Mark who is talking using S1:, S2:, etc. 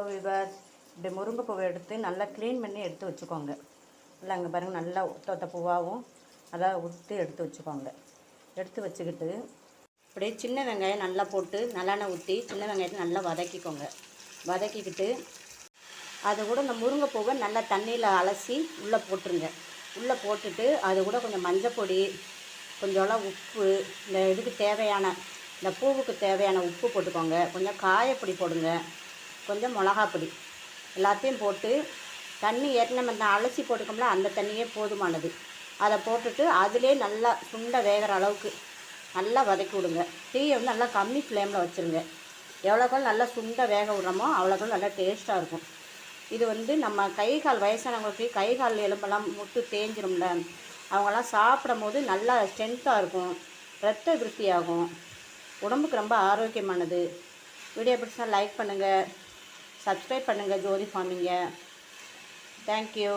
S1: இப்போ விவாஸ் இப்படி முருங்கைப்பூவை எடுத்து நல்லா க்ளீன் பண்ணி எடுத்து வச்சுக்கோங்க. இல்லை அங்கே பாருங்கள் நல்லா ஒத்த பூவாகவும் அதான் உடுத்து எடுத்து வச்சுக்கோங்க. எடுத்து வச்சுக்கிட்டு அப்படியே சின்ன வெங்காயம் நல்லா போட்டு நல்லெண்ணெய் ஊற்றி சின்ன வெங்காயத்தை நல்லா வதக்கிக்கோங்க. வதக்கிக்கிட்டு அது கூட இந்த முருங்கைப்பூவை நல்லா தண்ணியில் அலசி உள்ளே போட்டுருங்க. உள்ளே போட்டுட்டு அது கூட கொஞ்சம் மஞ்சப்பொடி கொஞ்சோலாம் உப்பு இந்த இதுக்கு தேவையான இந்த பூவுக்கு தேவையான உப்பு போட்டுக்கோங்க. கொஞ்சம் காயப்பொடி போடுங்க. கொஞ்சம் மிளகாப்பொடி எல்லாத்தையும் போட்டு தண்ணி ஏற்கனவே நம்ம அலசி போட்டுக்கோம்ல அந்த தண்ணியே போதுமானது. அதை போட்டுட்டு அதிலே நல்லா சுண்டை வேகிற அளவுக்கு நல்லா வதக்கி விடுங்க. டீயை வந்து நல்லா கம்மி ஃப்ளேமில் வச்சுருங்க. எவ்வளோக்கும் நல்லா சுண்டை வேக விட்றோமோ அவ்வளோக்கும் நல்லா டேஸ்ட்டாக இருக்கும். இது வந்து நம்ம கை கால் வயசானவங்களுக்கு கை கால் எலும்பெல்லாம் முட்டு தேஞ்சிரும்ல அவங்கெல்லாம் சாப்பிடும் போது நல்லா ஸ்ட்ரென்த்தாக இருக்கும் ரத்த விருத்தியாகும். உடம்புக்கு ரொம்ப ஆரோக்கியமானது. வீடியோ பிடிச்சா லைக் பண்ணுங்கள் சப்ஸ்கிரைப் பண்ணுங்கள் ஜோதி ஃபார்மிங்க தேங்க்யூ